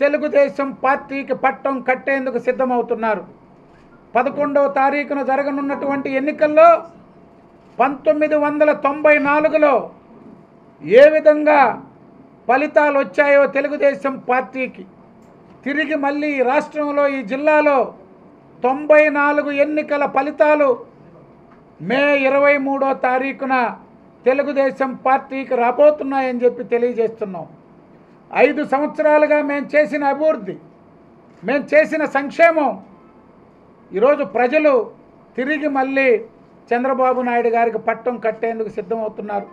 తెలుగుదేశం పార్టీకి పట్టం కట్టేందుకు సిద్ధమవుతున్నారు. పదకొండవ తారీఖున జరగనున్నటువంటి ఎన్నికల్లో పంతొమ్మిది వందల తొంభై నాలుగులో ఏ విధంగా ఫలితాలు వచ్చాయో తెలుగుదేశం పార్టీకి తిరిగి మళ్ళీ ఈ రాష్ట్రంలో ఈ జిల్లాలో తొంభై నాలుగు ఎన్నికల ఫలితాలు మే ఇరవై మూడో తారీఖున తెలుగుదేశం పార్టీకి రాబోతున్నాయని చెప్పి తెలియజేస్తున్నాం. ఐదు సంవత్సరాలుగా మేము చేసిన అభివృద్ధి మేము చేసిన సంక్షేమం. ఈరోజు ప్రజలు తిరిగి మళ్ళీ చంద్రబాబు నాయుడు గారికి పట్టం కట్టేందుకు సిద్ధమవుతున్నారు.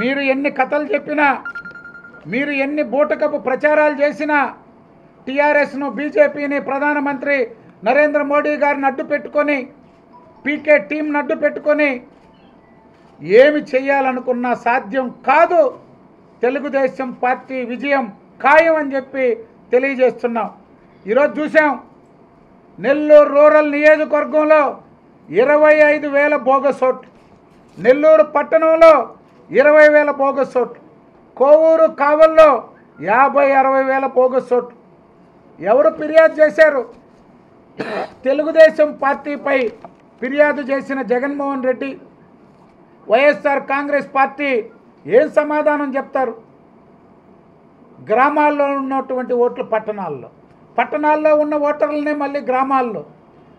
మీరు ఎన్ని కథలు చెప్పినా మీరు ఎన్ని బూటకపు ప్రచారాలు చేసినా టీఆర్ఎస్ను బీజేపీని ప్రధానమంత్రి నరేంద్ర మోడీ గారిని అడ్డు పెట్టుకొని పీకే టీంను అడ్డు పెట్టుకొని ఏమి చేయాలనుకున్నా సాధ్యం కాదు. తెలుగుదేశం పార్టీ విజయం ఖాయం అని చెప్పి తెలియజేస్తున్నాం. ఈరోజు చూసాం నెల్లూరు రూరల్ నియోజకవర్గంలో ఇరవై ఐదు వేల బోగస్ ఓట్లు నెల్లూరు పట్టణంలో ఇరవై వేల బోగస్ ఓట్లు కోవూరు కావల్లో యాభై అరవై వేల బోగస్ ఓట్లు ఎవరు ఫిర్యాదు చేశారు? తెలుగుదేశం పార్టీపై ఫిర్యాదు చేసిన జగన్మోహన్ రెడ్డి వైఎస్ఆర్ కాంగ్రెస్ పార్టీ ఏం సమాధానం చెప్తారు? గ్రామాల్లో ఉన్నటువంటి ఓట్లు పట్టణాల్లో. పట్టణాల్లో ఉన్న ఓటర్లనే మళ్ళీ గ్రామాల్లో.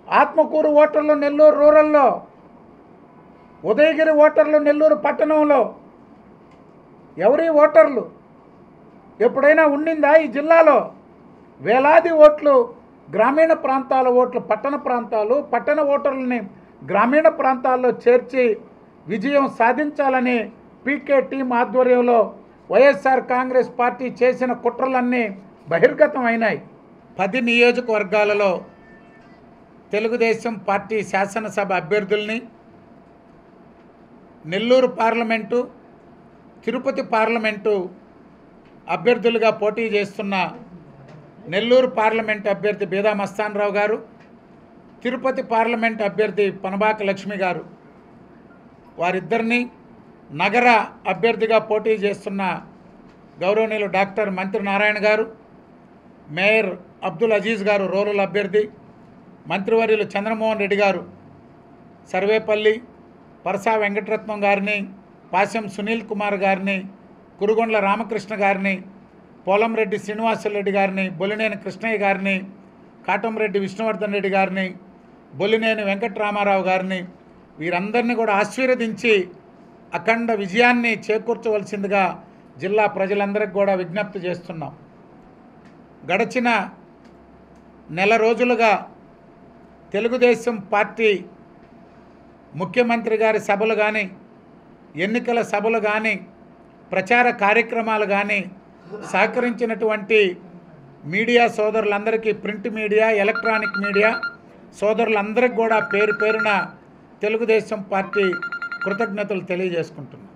ఆత్మకూరు ఓటర్లు నెల్లూరు రూరల్లో. ఉదయగిరి ఓటర్లు నెల్లూరు పట్టణంలో. ఎవరి ఓటర్లు? ఎప్పుడైనా ఉండిందా ఈ జిల్లాలో? వేలాది ఓట్లు గ్రామీణ ప్రాంతాల ఓట్లు పట్టణ ప్రాంతాలు పట్టణ ఓటర్లని గ్రామీణ ప్రాంతాల్లో చేర్చి విజయం సాధించాలని పీకే టీం ఆధ్వర్యంలో వైఎస్ఆర్ కాంగ్రెస్ పార్టీ చేసిన కుట్రలన్నీ బహిర్గతం అయినాయి పది నియోజకవర్గాలలో తెలుగుదేశం పార్టీ శాసనసభ అభ్యర్థుల్ని నెల్లూరు పార్లమెంటు తిరుపతి పార్లమెంటు అభ్యర్థులుగా పోటీ చేస్తున్న నెల్లూరు పార్లమెంట్ అభ్యర్థి బీదా మస్తానరావు గారు తిరుపతి పార్లమెంట్ అభ్యర్థి పనబాక లక్ష్మి గారు వారిద్దరిని నగర అభ్యర్థిగా పోటీ చేస్తున్న గౌరవనీయులు డాక్టర్ మంత్రి నారాయణ గారు మేయర్ అబ్దుల్ అజీజ్ గారు రూరల్ అభ్యర్థి మంత్రివర్యులు చంద్రమోహన్ రెడ్డి గారు సర్వేపల్లి పరసా వెంకటరత్నం గారిని పాశం సునీల్ కుమార్ గారిని కురుగొండ్ల రామకృష్ణ గారిని పోలంరెడ్డి శ్రీనివాసరెడ్డి గారిని బొలినేని కృష్ణయ్య గారిని కాటంరెడ్డి విష్ణువర్ధన్ రెడ్డి గారిని బొలినేని వెంకట్రామారావు గారిని వీరందరినీ కూడా ఆశీర్వదించి అఖండ విజయాన్ని చేకూర్చవలసిందిగా జిల్లా ప్రజలందరికీ కూడా విజ్ఞప్తి చేస్తున్నాం. గడచిన నెల రోజులుగా తెలుగుదేశం పార్టీ ముఖ్యమంత్రి గారి సభలు కానీ ఎన్నికల సభలు కానీ ప్రచార కార్యక్రమాలు కానీ సహకరించినటువంటి మీడియా సోదరులందరికీ ప్రింట్ మీడియా ఎలక్ట్రానిక్ మీడియా సోదరులందరికీ కూడా పేరు పేరున తెలుగుదేశం పార్టీ కృతజ్ఞతలు తెలియజేసుకుంటున్నాను